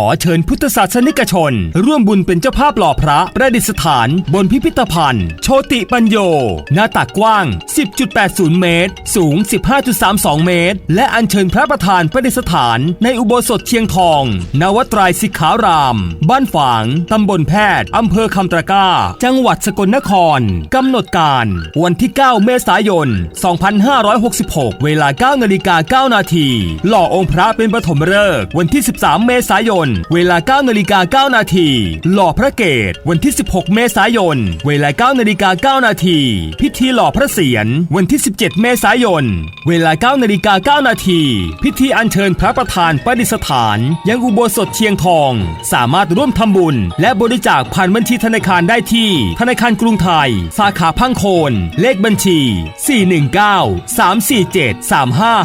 ขอเชิญพุทธศาสนิกชน ร่วมบุญเป็นเจ้าภาพหล่อพระประดิษฐาน บนพิพิธภัณฑ์ โชติปัญโย หน้าตักกว้าง 10.80 เมตร สูง 15.32 เมตร และอัญเชิญพระประธานประดิษฐาน ในอุโบสถเชียงทอง นวตรายสิกขาราม บ้านฝาง ตำบลแพทย์ อำเภอคำตะกร้า จังหวัดสกลนคร กำหนดการ วันที่ 9 เมษายน 2566 เวลา 9 นาฬิกา 9 นาที หล่อองค์พระเป็นปฐมฤกษ์วันที่ 13 เมษายนเวลา9นาฬิกา9นาทีหล่อพระเกศวันที่ 16 เมษายน เวลา9นาฬิกา9นาทีพิธีหล่อพระเศียรวันที่ 17 เมษายน เวลา9นาฬิกา9นาทีพิธีอัญเชิญพระประธานประดิษฐาน ยังอุโบสถเชียงทอง สามารถร่วมทำบุญ และบริจาคผ่านบัญชีธนาคารได้ที่ ธนาคารกรุงไทย สาขาพังโคน เลขบัญชี 419 347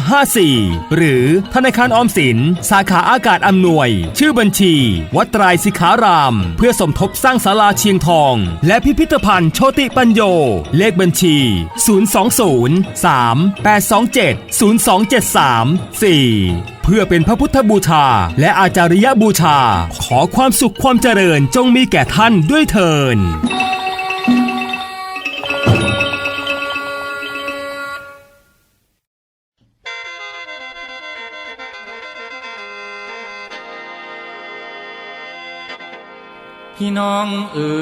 3554 หรือธนาคารออมสิน สาขาอากาศอำนวย ชื่อบัญชี วัดไตรสิขาราม เพื่อสมทบสร้างศาลาเชียงทอง และพิพิธภัณฑ์โชติปัญโย เลขบัญชี 020 3 827 0273 4 เพื่อเป็นพระพุทธบูชา และอาจาริยบูชา ขอความสุขความเจริญจงมีแก่ท่านด้วยเทิน พี่น้องเอ๋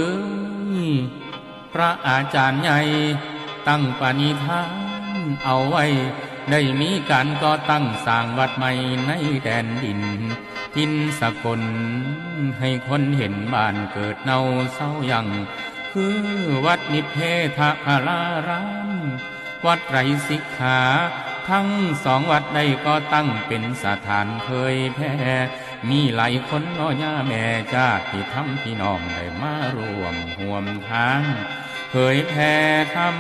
ยพระอาจารย์ใหญ่ ตั้งปณิธานเอาไว้ ได้มีการก่อตั้งสร้างวัดใหม่ในแดนดิน ทินสกลให้คนเห็นบ้านเกิดเนาเศร้ายังคือวัดนิเพทพารารามวัดไรสิกขา ทั้งสองวัดได้ก็ตั้งเป็นสถานเผยแพร่ มีหลายคนน้อย่าแม่ญาติธรรมพี่น้องได้มารวมห่วมทางเผยแพร่ธรรม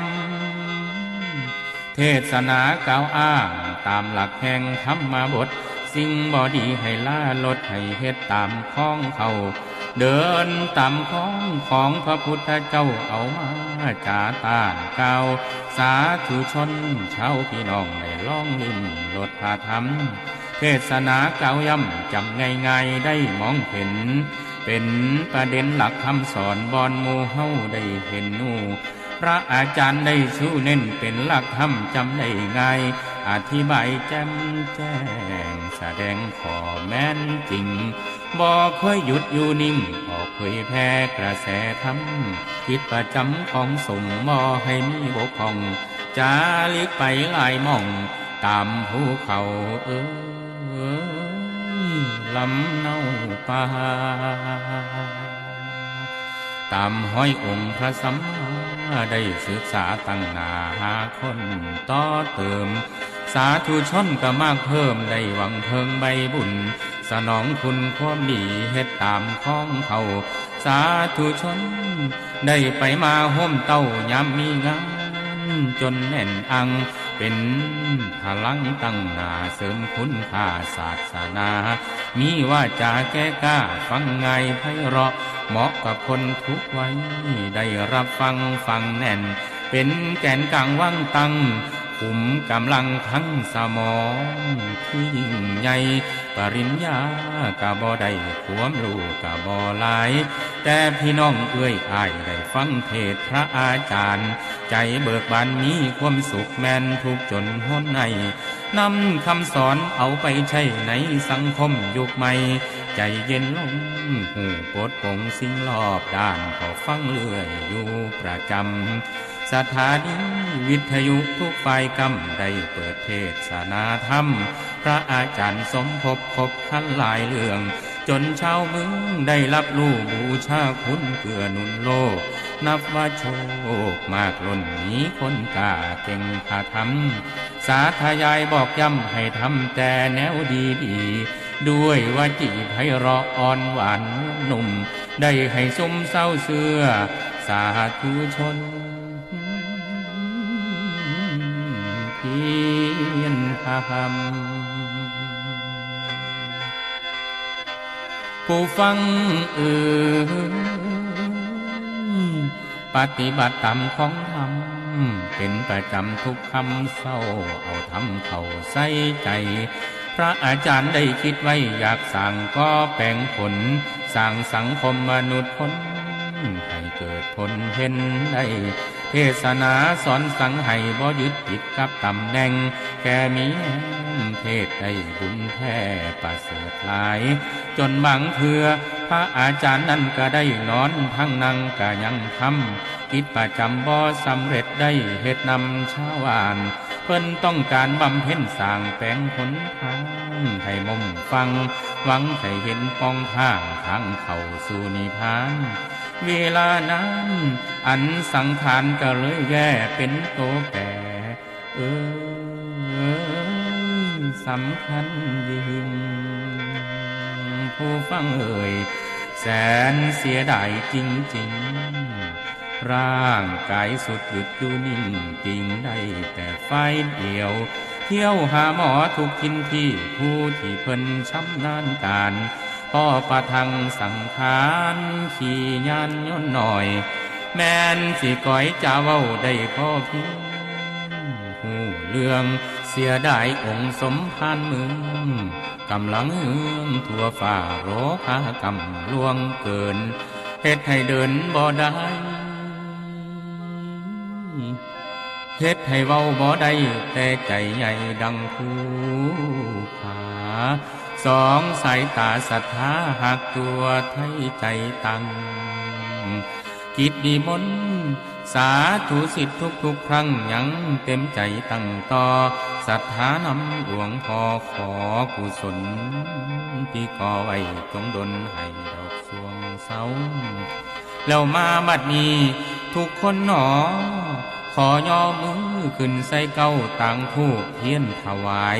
เทศนากล่าวอ้างตามหลักแห่งธรรมบท สิ่งบอดีให้ล่าลดให้เฮ็ดตามข้องเขา เดินตามข้องของพระพุทธเจ้าเอามาจาตานเก่าสาธุชนชาวพี่น้องได้ล่องลิ้มลดพาธรรม เทศนาเก่าย่ำจำง่ายๆได้มองเห็น เป็นประเด็นหลักคำสอนบอนมูเฮาได้เห็นนูพระอาจารย์ได้สู้เน้นเป็นหลักธรรมจำได้ง่าย อธิบายแจ่มแจ้ง แสดงขอแม่นจริงบ่เคยหยุดอยู่นิ่งออกเผยแพร่กระแสธรรมคิดประจำของสงฆ์บ่ให้มีบกพอง จาลิกไปหลายมอง ตามภูเขาเอ้ ยลำเนาป่าตามห้อยองค์พระสัมมาได้ศึกษาตั้งนาหาคนต่อเติม สาธุชนก็มากเพิ่มได้หวังเพิงใบบุญ สนองคุณความดีเฮ็ดตามข้องเขา สาธุชน ได้ไปมาห่มเต้ายามมีงานจนแน่นอัง เป็นพลังตั้งหนาเสริมคุณค่าศาสนา มีว่าจะแก้กล้าฟังไงไพเราะ เหมาะกับคนทุกวัยได้รับฟังฟังแน่น เป็นแกนกลางว่างตั้ง ขุมกำลังทั้งสมองที่ยิ่งใหญ่ปริญญากะบ่ได้ควมรู้กะบ่หลาย แต่พี่น้องเอื้อยอายได้ฟังเทศพระอาจารย์ ใจเบิกบานมีความสุขแม่นทุกจนห้นในนำคำสอนเอาไปใช้ในสังคมยุคใหม่ ใจเย็นลงหูปดปงสิ่งรอบด้านก็ฟังเรื่อยอยู่ประจำ สถานีวิทยุทุกฝ่ายกำได้เปิดเทศนาธรรม พระอาจารย์สมภพคบขันหลายเรื่อง จนชาวเมืองได้รับรู้บูชาคุณเกื้อหนุนโลก นับว่าโชคมากล้นนี้คนกล้าเก่งพาทำสาธยายบอกย้ำให้ทำแต่แนวดีดีด้วยว่าจีไพเราะอ่อนหวานหนุ่ม ได้ให้สมเศร้าเสื้อสาธุชน มผู้ฟังเอ่ยปฏิบัติตามของธรรม เป็นประจำทุกคำเศร้า เอาทำเข้าใส่ใจ พระอาจารย์ได้คิดไว้อยากสั่งก็แปลงผล สั่งสังคมมนุษย์พ้นให้เกิดผลเห็นได้ เทศนาสอนสังให้บ่ยึดติดกับตำแหน่งแค่มีแห่งเทศได้บุญแท้ประเสริฐหลาย จนบางเถือพระอาจารย์นั้นก็ได้นอนทั้งนั่งก็ยังทำกิจประจำบ่สำเร็จได้เหตุนำชาวาน พิ่นต้องการบำเพ็ญสร้างแปลงผลทางให้มุมฟัง หวังให้เห็นปองทางทางเข้าสู่นิพพาน เวลานั้น อันสังขารก็เลยแย่เป็นโตแก่เออสำคัญยิ่งผู้ฟังเอ่ยแสนเสียดายจริงๆ ร่างกายสุดหยุดอยู่นิ่งจริงได้แต่ไฟเดียว เที่ยวหาหมอทุกทินที่ผู้ที่เพิ่นช้ำนาญการพ่อประทังสังขารขี่ยานย่นหน่อย แม่นสิก้อยจะเว้าได้พ่อพียงหูเรื่องเสียดายองค์สมภารเมืองกำลังเฮืองทั่วฝ่าโรคากำลวงเกินเฮ็ดให้เดินบ่ได้ เฮ็ดให้เว้าบ่ได้แต่ใจใหญ่ดังภูผาสองสายตาศรัทธาหักตัวไทยใจตัง กิจดีมนสาธุสิทธิทุกทุกๆครั้งยังเต็มใจตั้งต่อศรัทธานำหลวงพ่อขอกุศลที่ก่อไว้จงดลให้ดอกสวงเสาแล้วมาบัดนี้ ทุกคนหนอ ขอย่อมือขึ้นใส่เก้าต่างผู้เพียนถวาย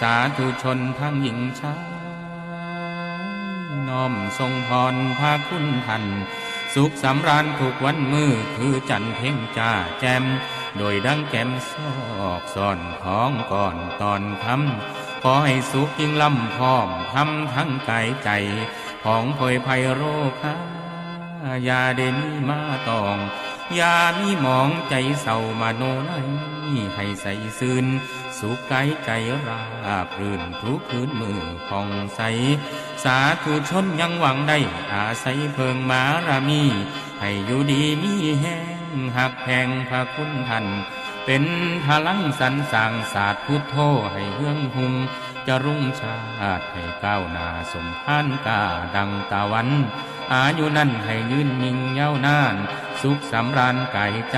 สาธุชนทั้งหญิงชายน้อมทรงพรพาคุณท่านสุขสำราญทุกวันมือคือจันเพ่งจ้าแจม โดยดังแกมซอกซ่อนของก่อนตอนคำขอให้สุขยิ่งล่ำพร้อมทำทั้งกายใจ ของพยไพโรคา อย่าเด่นมาตอง อย่ามีมองใจเศร้ามาโนไนให้ใส่ซื่นสุขกายใจราบรื่นทุกคืนมือผ่องใส สาธุชนยังหวังได้อาศัยเพิงมารามี ให้อยู่ดีมีแห้งหักแพงพระคุณท่านเป็นพลังสรรสางศาสตร์พุทโธให้เฮืองหุงจะรุ่งชาติให้ก้าวหน้าสมพานกาดังตะวัน อายุนั่นให้ยืนยิ่งยาวนาน สุขสำราญกายใจ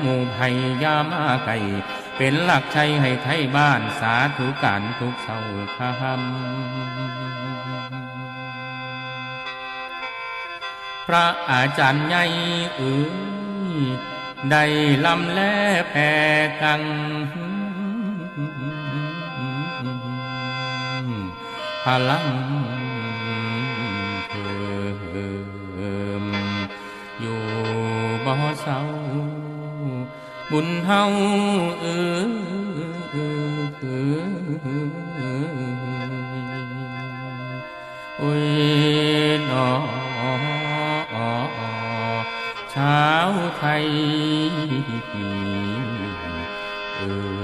หมู่ภัยยามาไก่ เป็นหลักชัยให้ไทยบ้านสาธุการทุกเศร้าคำพระอาจารย์ใหญ่เอ๋ยได้ลำแลแผ่กังพลัง เศร้าบุญเฮาเออโอ้ยนอชาวไทยเออ